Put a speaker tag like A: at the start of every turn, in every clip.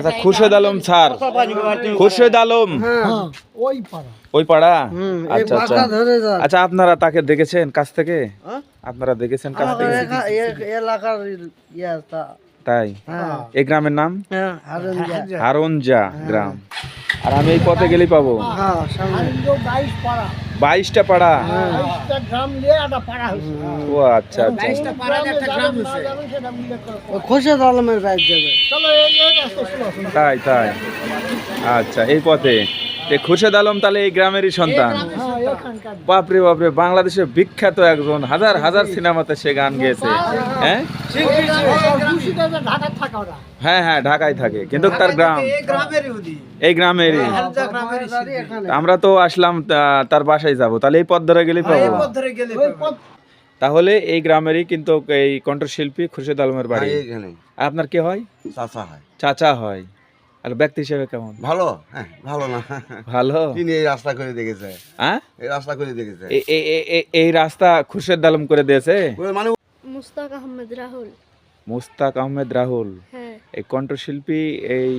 A: আচ্ছা খুরশেদ আলম স্যার। খুরশেদ আলম।
B: ওই পাড়া।
A: ওই পাড়া? আচ্ছা আচ্ছা। আচ্ছা আপনারা তাকে দেখেছেন কাছ থেকে?
B: হ্যাঁ?
A: আপনারা দেখেছেন কাছ থেকে?
B: এলাকার
A: তাই?
B: হ্যাঁ।
A: এই গ্রামের নাম?
B: হ্যাঁ
A: হারঞ্জা গ্রাম। আর আমি এই পথে গেলেই পাবো।
B: হ্যাঁ সামনে।
C: বাইশ পাড়া।
A: বাইশটা পাড়া?
C: বাইশটা গ্রাম নিয়ে একটা পাড়া হয়েছে।
A: ও আচ্ছা আচ্ছা। তাই তাই। আচ্ছা এই পথে? খুরশেদ আলম তাহলে এই গ্রামেরই সন্তান।
C: হ্যাঁ
A: বাপরে বাপরে বাংলাদেশের বিখ্যাত একজন হাজার হাজার সিনেমাতে সে গান গেয়েছে। হ্যাঁ? হ্যাঁ হ্যাঁ ঢাকায় থাকে কিন্তু তার গ্রাম। এই গ্রামেরই আমরা তো আসলাম তার বাসায় যাব তাহলে এই পথ ধরে গেলেই পাবো। তাহলে এই গ্রামেরই কিন্তু এই কণ্ঠশিল্পী খুরশেদ আলমের বাড়ি। আপনার কি হয়?
D: চাচা হয়।
A: চাচা হয়। আর ব্যক্তি হিসেবে কেমন?
D: ভালো? হ্যাঁ ভালো না।
A: ভালো?
D: তিনি এই রাস্তা করে দেখেছে?
A: হ্যাঁ?
D: এই রাস্তা করে দেখেছে।
A: এই রাস্তা খুরশেদ আলম করে দিয়েছে?
D: মানে
E: মুস্তাক আহমেদ রাহুল।
A: মুস্তাক আহমেদ রাহুল।
E: হ্যাঁ।
A: এই কণ্ঠশিল্পী এই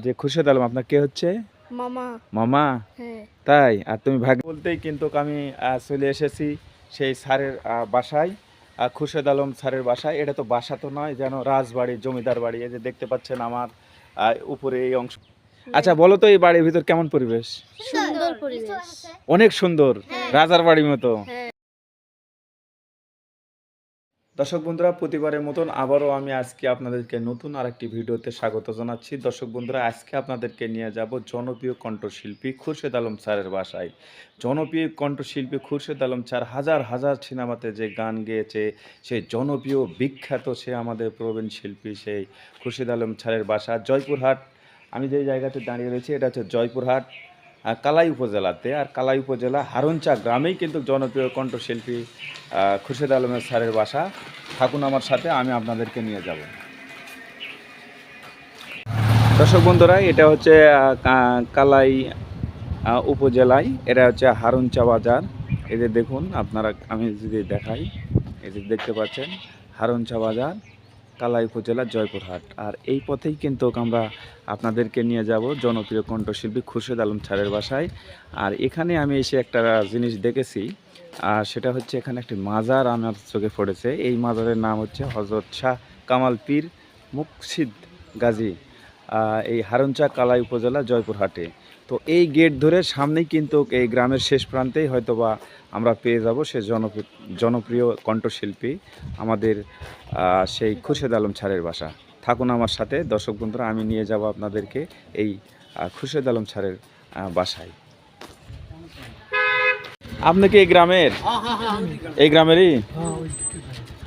A: যে আলম আপনার কে হচ্ছে?
E: মামা।
A: মামা?
E: হ্যাঁ।
A: তাই? আর তুমি ভাগ বলতেই কিন্তু আমি আহ, চলে এসেছি সেই স্যারের বাসায়। আহ, খুরশেদ আলম স্যারের বাসায়। এটা তো বাসা তো নয় যেন রাজবাড়ি জমিদার বাড়ি। এই যে দেখতে পাচ্ছেন আমার উপরে এই অংশ আচ্ছা বলো তো এই বাড়ির ভিতর কেমন পরিবেশ?
E: সুন্দর পরিবেশ।
A: অনেক সুন্দর। রাজার বাড়ির মতো।
E: হ্যাঁ।
A: দর্শক বন্ধুরা, প্রতিবারের মতন আবারও আমি আজকে আপনাদেরকে নতুন আরেকটি ভিডিওতে স্বাগত জানাচ্ছি। দর্শক বন্ধুরা, আজকে আপনাদেরকে নিয়ে যাব জনপ্রিয় কণ্ঠশিল্পী খুরশেদ আলম স্যারের বাসায়। জনপ্রিয় কণ্ঠশিল্পী খুরশেদ আলম স্যার হাজার হাজার সিনেমাতে যে গান গেয়েছে, সেই জনপ্রিয়, বিখ্যাত সে আমাদের প্রবীণ শিল্পী সেই খুরশেদ আলম স্যারের বাসা জয়পুরহাট। আমি যে জায়গাতে দাঁড়িয়ে রয়েছি, এটা হচ্ছে জয়পুরহাট। কালাই উপজেলাতে। আর কালাই উপজেলা হারঞ্চা গ্রামেই কিন্তু জনপ্রিয় কণ্ঠশিল্পী খুরশেদ আলমের স্যারের বাসা। থাকুন আমার সাথে, আমি আপনাদেরকে নিয়ে যাব। দর্শক বন্ধুরা, এটা হচ্ছে কালাই উপজেলায়, এটা হচ্ছে হারুঞ্চা বাজার। যে দেখুন, আপনারা, আমি যদি দেখাই যে দেখতে পাচ্ছেন হারুঞ্চা বাজার। কালাই উপজেলা জয়পুরহাট। আর এই পথেই কিন্তু আমরা আপনাদেরকে নিয়ে যাব জনপ্রিয় কণ্ঠশিল্পী খুরশেদ আলম ছাড়ের বাসায়। আর এখানে আমি এসে একটা জিনিস দেখেছি, আর সেটা হচ্ছে এখানে একটি মাজার আমার চোখে পড়েছে। এই মাজারের নাম হচ্ছে হজরত শাহ কামাল পীর মুকসিদ গাজী এই হারঞ্চা কালাই উপজেলা জয়পুরহাটে। তো এই গেট ধরে সামনেই কিন্তু এই গ্রামের শেষ প্রান্তেই হয়তোবা আমরা পেয়ে যাব সে জনপ্রিয় জনপ্রিয় কণ্ঠশিল্পী আমাদের সেই খুরশেদ আলম ছাড়ের বাসা। থাকুন আমার সাথে দর্শক বন্ধুরা আমি নিয়ে যাব আপনাদেরকে এই খুরশেদ আলম ছাড়ের বাসায়। আপনি কি এই গ্রামের? এই গ্রামেরই?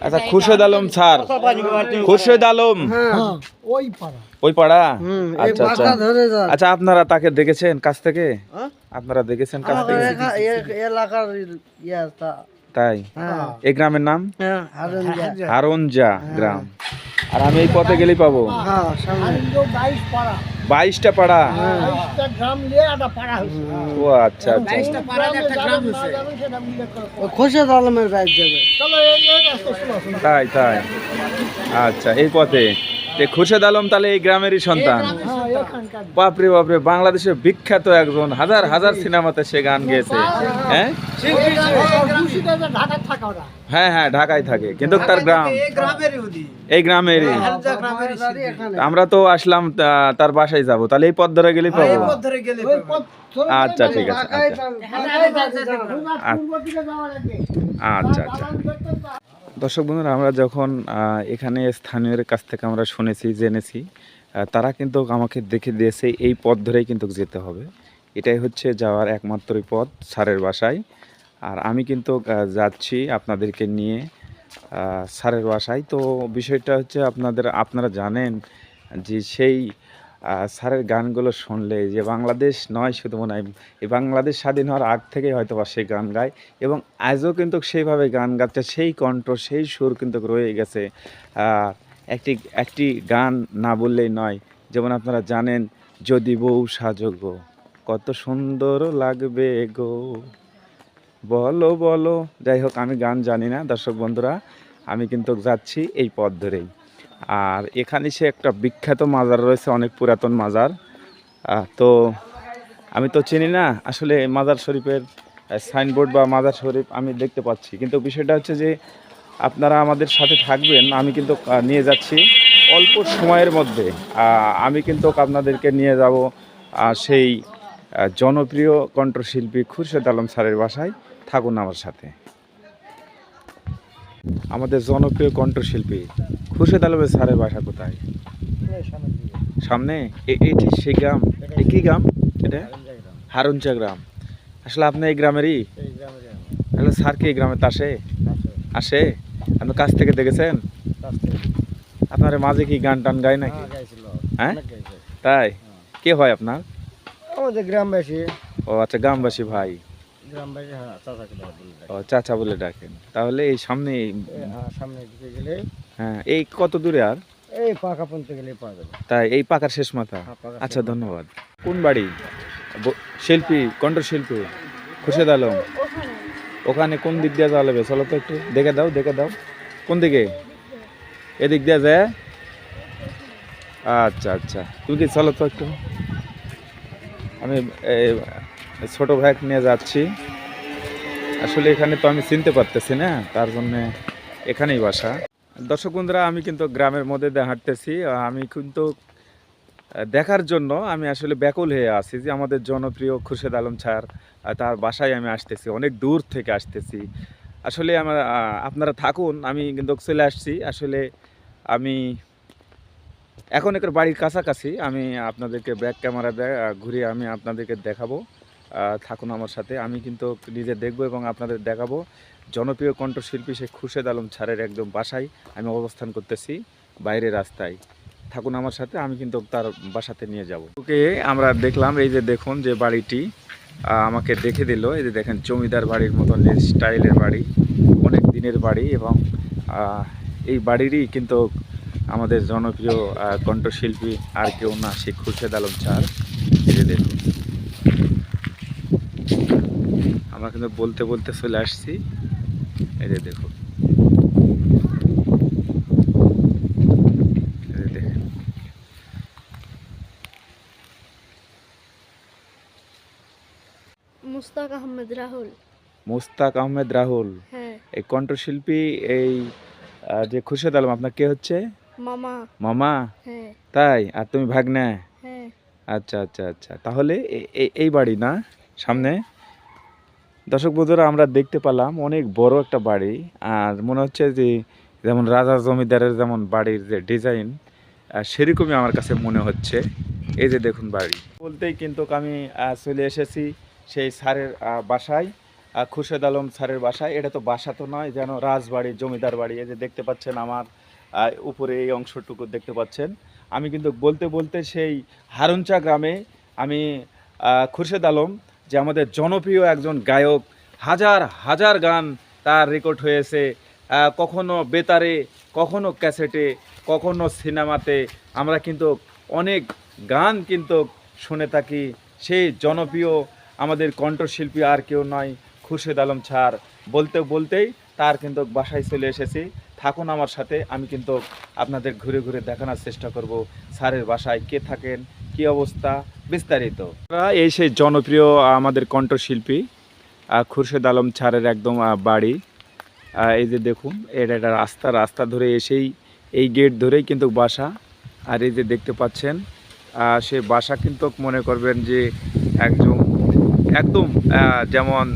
A: আচ্ছা খুরশেদ আলম স্যার। খুরশেদ আলম।
B: হ্যাঁ।
C: ওই পাড়া?
A: ওই পাড়া আচ্ছা আচ্ছা। আচ্ছা আপনারা তাকে দেখেছেন কাছ থেকে?
B: হ্যাঁ?
A: আপনারা দেখেছেন কাছ থেকে?
B: এলাকার ইয়া
A: তাই?
B: হ্যাঁ।
A: এই গ্রামের নাম?
B: হ্যাঁ।
A: হারঞ্জা গ্রাম। আর আমি এই পথে গেলেই পাবো?
B: হ্যাঁ সামনে।
C: বাইশ পাড়া।
A: বাইশটা পাড়া?
C: বাইশটা গ্রাম নিয়ে একটা পাড়া হয়েছে।
A: ও আচ্ছা আচ্ছা। তাই তাই। আচ্ছা এই পথে। তে খুরশেদ আলম তাহলে এই গ্রামেরই সন্তান?
C: হ্যাঁ
A: বাপরে বাপরে বাংলাদেশের বিখ্যাত একজন হাজার হাজার সিনেমাতে সে গান গেয়েছে। হ্যাঁ? হ্যাঁ হ্যাঁ ঢাকায় থাকে কিন্তু তার গ্রাম। এই গ্রামেরই
B: এখানে।
A: আমরা তো আসলাম তার বাসায় যাব। তাহলে এই পথ ধরে গেলেই পাবো।
C: পথ চলে
A: আচ্ছা ঠিক আছে
B: ঢাকায়
A: আচ্ছা।
C: লাগবে
A: আচ্ছা আচ্ছা। দর্শক বন্ধুরা আমরা যখন এখানে স্থানীয়দের কাছ থেকে আমরা শুনেছি জেনেছি তারা কিন্তু আমাকে দেখে দিয়েছে এই পথ ধরেই কিন্তু যেতে হবে। এটাই হচ্ছে যাওয়ার একমাত্রই পথ স্যারের বাসায়। আর আমি কিন্তু যাচ্ছি আপনাদেরকে নিয়ে স্যারের বাসায়। তো বিষয়টা হচ্ছে আপনাদের, আপনারা জানেন যে সেই স্যারের গানগুলো শুনলে যে বাংলাদেশ নয় শুধু মনে হয়, এই বাংলাদেশ স্বাধীন হওয়ার আগ থেকেই হয়তো বা সে গান গায় এবং আজও কিন্তু সেইভাবে গান গাচ্ছে, সেই কণ্ঠ, সেই সুর কিন্তু রয়ে গেছে। একটি একটি গান না বললেই নয়। যেমন আপনারা জানেন, যদি বউ সাজো গো কত সুন্দর লাগবে গো। বলো বলো। যাই হোক, আমি গান জানি না, দর্শক বন্ধুরা, আমি কিন্তু যাচ্ছি এই পথ ধরেই। আর এখানে সে একটা বিখ্যাত মাজার রয়েছে, অনেক পুরাতন মাজার। তো আমি তো চিনি না, আসলে মাজার শরীফের সাইনবোর্ড বা মাজার শরীফ আমি দেখতে পাচ্ছি। কিন্তু বিষয়টা হচ্ছে যে আপনারা আমাদের সাথে থাকবেন আমি কিন্তু নিয়ে যাচ্ছি। অল্প সময়ের মধ্যে আমি কিন্তু আপনাদেরকে নিয়ে যাব সেই জনপ্রিয় কণ্ঠশিল্পী খুরশেদ আলম স্যারের বাসায়। থাকুন আমার সাথে। আমাদের জনপ্রিয় কণ্ঠশিল্পী খুরশেদ আলমের স্যারের বাসা কোথায়? সামনে? এটি সেই গ্রাম। কি গ্রাম? এটা? হারুনচা গ্রাম। আসলে আপনি এই গ্রামেরই? তাহলে স্যার কি এই গ্রামে আসে আসে আপনি কাছ থেকে দেখেছেন? আপনার মাঝে কি গান টান গায় নাকি? হ্যাঁ তাই? কে হয় আপনার?
B: আমাদের গ্রামবাসী।
A: ও আচ্ছা গ্রামবাসী ভাই।
B: হ্যাঁ
A: ও চাচা বলে ডাকেন। তাহলে এই সামনে
B: দিকে গেলে
A: হ্যাঁ এই কত দূরে আর?
B: এই পাকা পর্যন্ত গেলে পাওয়া যাবে।
A: তাই এই পাকার শেষ মাথা।
B: হ্যাঁ,
A: আচ্ছা ধন্যবাদ। কোন বাড়ি? শিল্পী কণ্ঠশিল্পী খুরশেদ আলম।
E: ওখানে
A: কোন দিক দিয়ে যাওয়া লাগবে? চলো তো একটু দেখে দাও দেখে দাও। কোন দিকে? এদিক দিয়ে যায় আচ্ছা আচ্ছা। তুমি কি চলো তো একটু। আমি ছোট ভাই নিয়ে যাচ্ছি। আসলে এখানে তো আমি চিনতে পারতেছি না, তার জন্য এখানেই বাসা। দর্শক বন্ধুরা, আমি কিন্তু গ্রামের মধ্যে দিয়ে হাঁটতেছি। আমি কিন্তু দেখার জন্য আমি আসলে ব্যাকুল হয়ে আছি যে আমাদের জনপ্রিয় খুরশেদ আলম স্যার তার বাসায় আমি আসতেছি, অনেক দূর থেকে আসতেছি। আসলে আমার আপনারা থাকুন, আমি কিন্তু চলে আসছি। আসলে আমি এখন একের বাড়ির কাছাকাছি, আমি আপনাদেরকে ব্যাক ক্যামেরা ঘুরিয়ে আমি আপনাদেরকে দেখাবো। থাকুন আমার সাথে, আমি কিন্তু নিজে দেখব এবং আপনাদের দেখাবো। জনপ্রিয় কণ্ঠশিল্পী শেখ খুরশেদ আলম ছাড়ের একদম বাসায় আমি অবস্থান করতেছি, বাইরের রাস্তায়। থাকুন আমার সাথে, আমি কিন্তু তার বাসাতে নিয়ে যাব। ওকে, আমরা দেখলাম, এই যে দেখুন যে বাড়িটি আমাকে দেখে দিল। এই যে দেখেন, জমিদার বাড়ির মতন স্টাইলের বাড়ি, অনেক দিনের বাড়ি এবং এই বাড়িরই কিন্তু আমাদের জনপ্রিয় কণ্ঠশিল্পী আর কেউ না শেখ খুরশেদ আলম স্যার। এই দেখুন। আমরা কিন্তু বলতে বলতে চলে আসছি। এই যে দেখুন এই যে দেখেন
E: মুস্তাক আহমেদ রাহুল।
A: মুস্তাক আহমেদ রাহুল।
E: হ্যাঁ।
A: এই কণ্ঠশিল্পী এই যে খুরশেদ আলম আপনার কে হচ্ছে?
E: মামা।
A: মামা?
E: হ্যাঁ।
A: তাই? আর তুমি ভাগ্নে?
E: হ্যাঁ।
A: আচ্ছা আচ্ছা আচ্ছা। তাহলে এই বাড়ি না সামনে? দর্শক বন্ধুরা আমরা দেখতে পেলাম অনেক বড় একটা বাড়ি আর মনে হচ্ছে যে যেমন রাজা জমিদারের যেমন বাড়ির যে ডিজাইন সেরকমই আমার কাছে মনে হচ্ছে। এই যে দেখুন বাড়ি। বলতেই কিন্তু আমি চলে এসেছি সেই স্যারের বাসায় খুরশেদ আলম স্যারের বাসায়। এটা তো বাসা তো নয়, যেন রাজবাড়ি, জমিদার বাড়ি, এই যে দেখতে পাচ্ছেন আমার উপরে এই অংশটুকু দেখতে পাচ্ছেন। আমি কিন্তু বলতে বলতে সেই হারুনচা গ্রামে আমি খুরশেদ আলম, যে আমাদের জনপ্রিয় একজন গায়ক, হাজার হাজার গান তার রেকর্ড হয়েছে কখনো বেতারে, কখনো ক্যাসেটে, কখনো সিনেমাতে। আমরা কিন্তু অনেক গান কিন্তু শুনে থাকি। সেই জনপ্রিয় আমাদের কণ্ঠশিল্পী আর কেউ নয়, খুরশেদ আলম ছাড়। বলতে বলতেই তার কিন্তু বাসায় চলে এসেছি। থাকুন আমার সাথে, আমি কিন্তু আপনাদের ঘুরে ঘুরে দেখানোর চেষ্টা করব। স্যারের বাসায় কে থাকেন, কি অবস্থা, বিস্তারিত। এই সেই জনপ্রিয় আমাদের কণ্ঠশিল্পী খুরশেদ আলম ছাড়ের একদম বাড়ি। এই যে দেখুন, এটা একটা রাস্তা রাস্তা ধরে এসেই, এই গেট ধরেই কিন্তু বাসা। আর এই যে দেখতে পাচ্ছেন সে বাসা কিন্তু মনে করবেন যে একদম একদম যেমন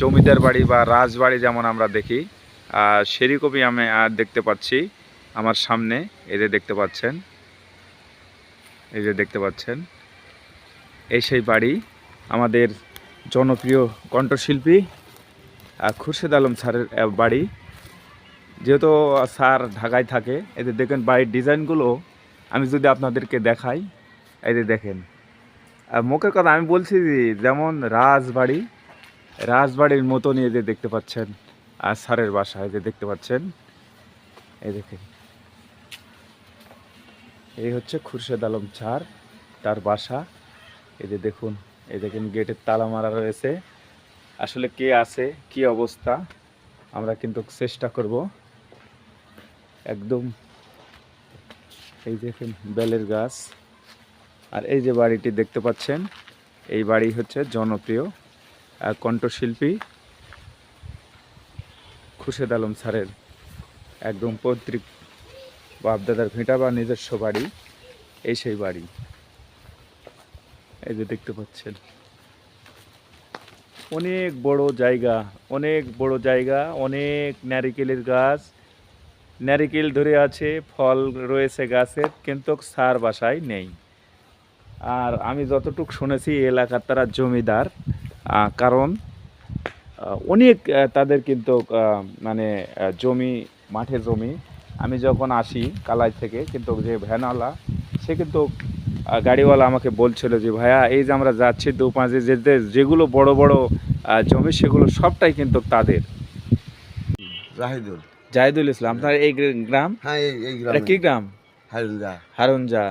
A: জমিদার বাড়ি বা রাজবাড়ি যেমন আমরা দেখি সেরকমই আমি দেখতে পাচ্ছি আমার সামনে, এই যে দেখতে পাচ্ছেন, এই যে দেখতে পাচ্ছেন, এই সেই বাড়ি আমাদের জনপ্রিয় কণ্ঠশিল্পী খুরশেদ আলম স্যারের বাড়ি। যেহেতু স্যার ঢাকায় থাকে এদের দেখেন বাড়ির ডিজাইনগুলো, আমি যদি আপনাদেরকে দেখাই যে দেখেন। মুখের কথা আমি বলছি যেমন রাজবাড়ি, রাজবাড়ির মতনই এই যে দেখতে পাচ্ছেন, আর স্যারের বাসা এই যে দেখতে পাচ্ছেন, এই দেখেন। এই হচ্ছে খুরশেদ আলম ছাড় তার বাসা। এই যে দেখুন, এই দেখেন গেটের তালা মারা রয়েছে। আসলে কে আছে, কি অবস্থা, আমরা কিন্তু চেষ্টা করব। একদম এই দেখেন, বেলের গাছ। আর এই যে বাড়িটি দেখতে পাচ্ছেন, এই বাড়ি হচ্ছে জনপ্রিয় কণ্ঠশিল্পী খুরশেদ আলম স্যারের একদম পৈতৃক বাপদাদার ভিটা বা নিজস্ব বাড়ি, এই সেই বাড়ি। এই যে দেখতে পাচ্ছেন, অনেক বড় জায়গা, অনেক বড় জায়গা, অনেক নারিকেলের গাছ। নারিকেল ধরে আছে, ফল রয়েছে গাছের, কিন্তু সার বাসায় নেই। আর আমি যতটুক শুনেছি এলাকার তারা জমিদার কারণ অনেক তাদের কিন্তু মানে জমি মাঠে জমি। আমি যখন আসি কালাই থেকে কিন্তু যে ভ্যানওয়ালা সে কিন্তু গাড়িওয়ালা আমাকে বলছিল যে ভাইয়া এই যে আমরা যাচ্ছি দু পাঁচে যেতে যেগুলো বড় বড় জমি সেগুলো সবটাই কিন্তু তাদের।
D: জাহিদুল।
A: জাহিদুল ইসলাম আপনার এই গ্রাম?
D: হ্যাঁ এই
A: কি গ্রাম?
D: হারুনজা
A: হারুনজা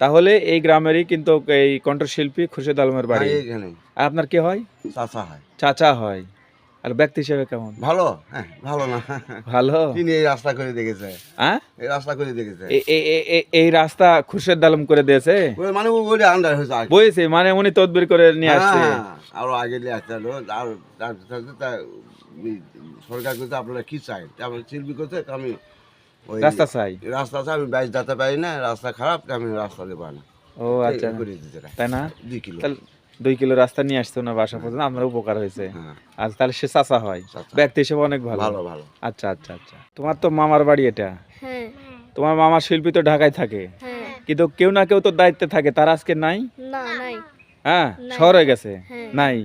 A: তাহলে এই গ্রামেরই কিন্তু এই কণ্ঠশিল্পী খুরশেদ আলমের বাড়ি।
D: হ্যাঁ
A: আর আপনার কি হয়?
D: চাচা হয়।
A: চাচা হয়। আর ব্যক্তি হিসেবে কেমন?
D: ভালো? হ্যাঁ ভালো না।
A: ভালো?
D: তিনি এই রাস্তা করে দেখেছে।
A: হ্যাঁ?
D: এই রাস্তা করে দেখেছে।
A: এই রাস্তা খুরশেদ আলম করে দিয়েছে?
D: মানে আন্ডার হয়েছে
A: বইছে মানে উনি তদবির করে নিয়ে আসছে।
D: হ্যাঁ, আরও আগে নিয়ে আসতে হলো আর তার সরকার করতে আপনারা কি চাই? আমি শিল্পী করতে আমি
A: রাস্তা চাই।
D: রাস্তা আছে আমি বাইক যেতে পারি না রাস্তা খারাপ আমি রাস্তা দেবো না
A: ও আচ্ছা।
D: চাই।
A: তাই না?
D: দুই কিলো।
A: দুই কিলো রাস্তা নিয়ে আসতো না বাসা পর্যন্ত আমার উপকার হয়েছে।
D: হ্যাঁ।
A: আর তাহলে সে চাচা হয়। ব্যক্তি হিসেবে অনেক ভালো।
D: ভালো ভালো।
A: আচ্ছা আচ্ছা আচ্ছা। তোমার তো মামার বাড়ি এটা?
E: হ্যাঁ।
A: তোমার মামার শিল্পী তো ঢাকায় থাকে।
E: হ্যাঁ।
A: কিন্তু কেউ না কেউ তো দায়িত্বে থাকে। তার আজকে নাই? হ্যাঁ?
E: নাই।
A: শহর হয়ে গেছে?
E: হ্যাঁ।
A: নাই?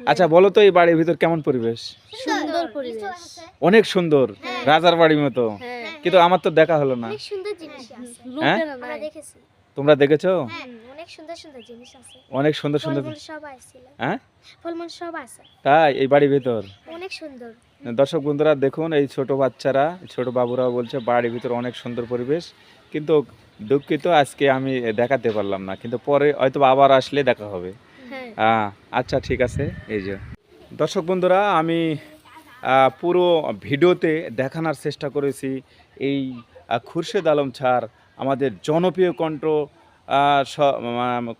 A: আচ্ছা বলো তো এই বাড়ির ভিতর কেমন পরিবেশ?
E: সুন্দর পরিবেশ।
A: অনেক সুন্দর। রাজার বাড়ির মতো।
E: হ্যাঁ।
A: কিন্তু আমার তো দেখা হলো না।
F: অনেক সুন্দর জিনিস আছে।
A: হ্যাঁ?
F: আমরা দেখেছি।
A: তোমরা দেখেছ?
F: হ্যাঁ অনেক সুন্দর সুন্দর জিনিস আছে।
A: অনেক সুন্দর সুন্দর
F: সব আসছিল
A: হ্যাঁ?
F: ফলমূল সব আছে।
A: তাই এই বাড়ির ভিতর?
F: অনেক সুন্দর।
A: দর্শক বন্ধুরা দেখুন এই ছোট বাচ্চারা ছোট বাবুরাও বলছে বাড়ির ভিতর অনেক সুন্দর পরিবেশ। কিন্তু দুঃখিত আজকে আমি দেখাতে পারলাম না। কিন্তু পরে হয়তো আবার আসলে দেখা হবে।
E: হ্যাঁ।
A: আচ্ছা ঠিক আছে এই যে। দর্শক বন্ধুরা আমি পুরো ভিডিওতে দেখানোর চেষ্টা করেছি। এই খুরশেদ আলম ছাড় আমাদের জনপ্রিয় কণ্ঠ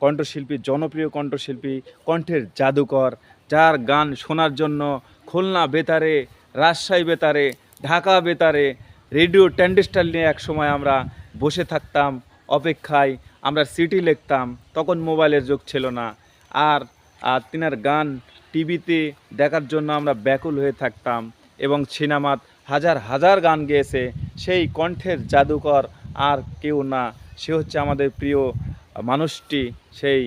A: কণ্ঠশিল্পী, জনপ্রিয় কণ্ঠশিল্পী, কণ্ঠের জাদুকর, যার গান শোনার জন্য খুলনা বেতারে, রাজশাহী বেতারে, ঢাকা বেতারে, রেডিও ট্যান্ডিস্টাল নিয়ে এক সময় আমরা বসে থাকতাম, অপেক্ষায় আমরা সিটি লিখতাম, তখন মোবাইলের যুগ ছিল না। আর তিনার গান টিভিতে দেখার জন্য আমরা ব্যাকুল হয়ে থাকতাম এবং সিনেমাত হাজার হাজার গান গেয়েছে, সেই কণ্ঠের জাদুকর আর কেউ না। সে হচ্ছে আমাদের প্রিয় মানুষটি, সেই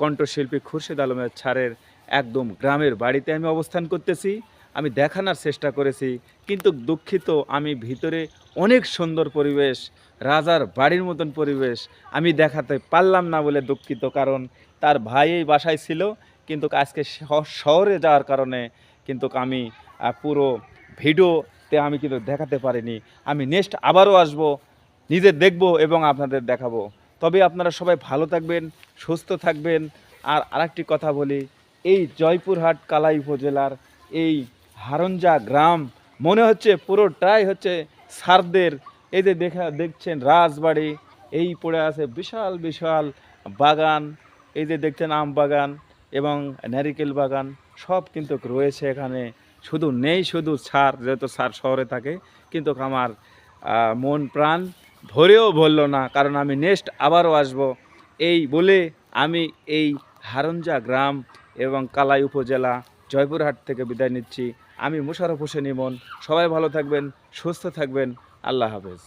A: কণ্ঠশিল্পী খুরশেদ আলমের ছাড়ের একদম গ্রামের বাড়িতে আমি অবস্থান করতেছি, আমি দেখানোর চেষ্টা করেছি, কিন্তু দুঃখিত আমি ভিতরে অনেক সুন্দর পরিবেশ, রাজার বাড়ির মতন পরিবেশ, আমি দেখাতে পারলাম না বলে দুঃখিত, কারণ তার ভাই এই বাসায় ছিল কিন্তু আজকে শহরে যাওয়ার কারণে কিন্তু আমি পুরো ভিডিওতে আমি কিন্তু দেখাতে পারিনি। আমি নেক্সট আবারও আসব, নিজে দেখব এবং আপনাদের দেখাবো। তবে আপনারা সবাই ভালো থাকবেন, সুস্থ থাকবেন। আর আরেকটি কথা বলি, এই জয়পুরহাট কালাই উপজেলার এই হারঞ্জা গ্রাম, মনে হচ্ছে পুরোটাই হচ্ছে সারদের। এই যে দেখা, দেখছেন রাজবাড়ি, এই পড়ে আছে বিশাল বিশাল বাগান। এই যে দেখছেন আম বাগান এবং নারিকেল বাগান সব কিন্তু রয়েছে এখানে। শুধু নেই, শুধু সার, যেহেতু সার শহরে থাকে, কিন্তু আমার মন প্রাণ ভরেও ভরল না, কারণ আমি নেক্সট আবারও আসব। এই বলে আমি এই হারঞ্জা গ্রাম এবং কালাই উপজেলা জয়পুরহাট থেকে বিদায় নিচ্ছি। আমি মুশারফ হোসেন ইমন, সবাই ভালো থাকবেন, সুস্থ থাকবেন, আল্লাহ হাফেজ।